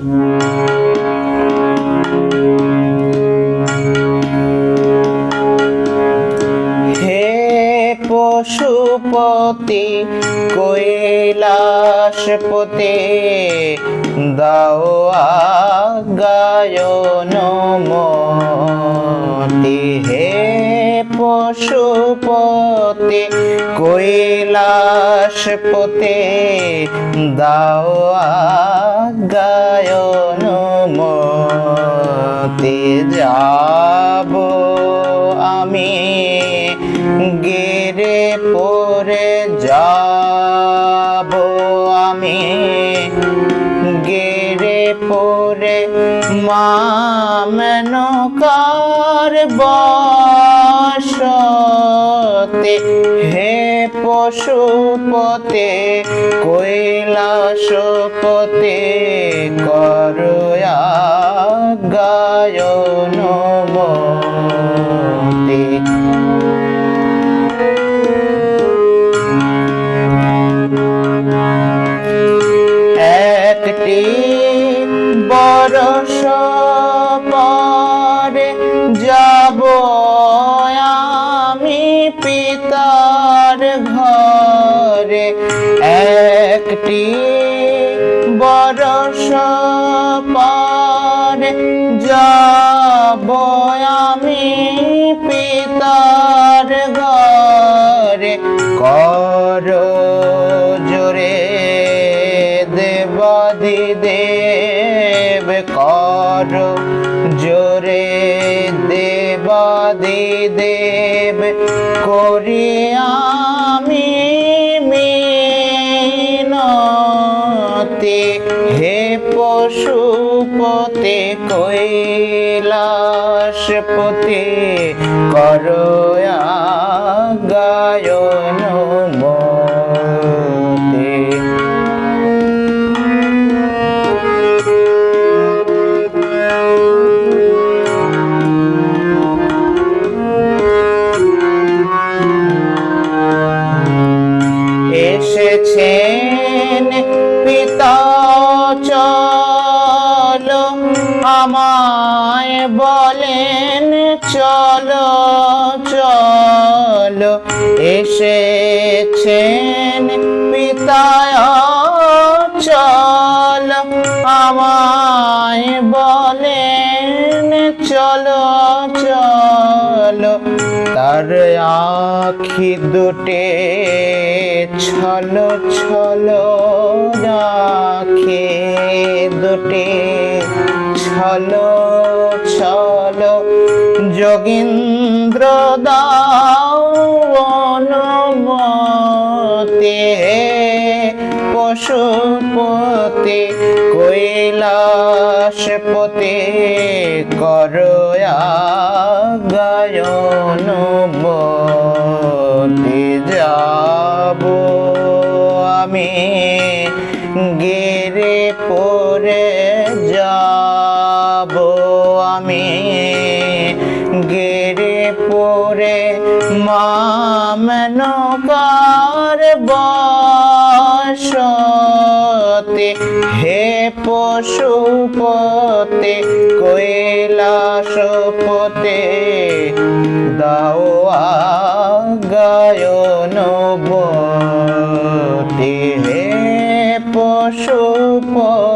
হে পশুপতি কৈলাসপতি দাও আগায়ন মতি। হে পশুপতি কৈলাসপতি দাও আগায়ন মতি যাব আমি। গেরে পরে যাব আমি। গেরে পরে মামনকার বসতে হে পশুপতে কৈলাসপতে করয়া গায়ন ঘরে একটি বরস পরে যাব আমি পিতার ঘরে। কর জোরে দেবাদি দেব, কর জোরে দেবাদি দেব করি কৈলাসপতে করয়া গায়ন মতে। বলেন চলো চলো, এসেছেন পিতা চলো, আমায় বলেন, চলো চলো, তার আখি দুটে ছলো ছলো রাখে দুটে ছলো। যোগীন্দ্র দাও অনুমতে পশুপতি কৈলাসপতি করয়া গায়ন যাব আমি গেরে পরে যাব পরে মামনকার বসতে। হে পশুপতে কৈলাসপতে দাও গায়ন বতে। পশুপতে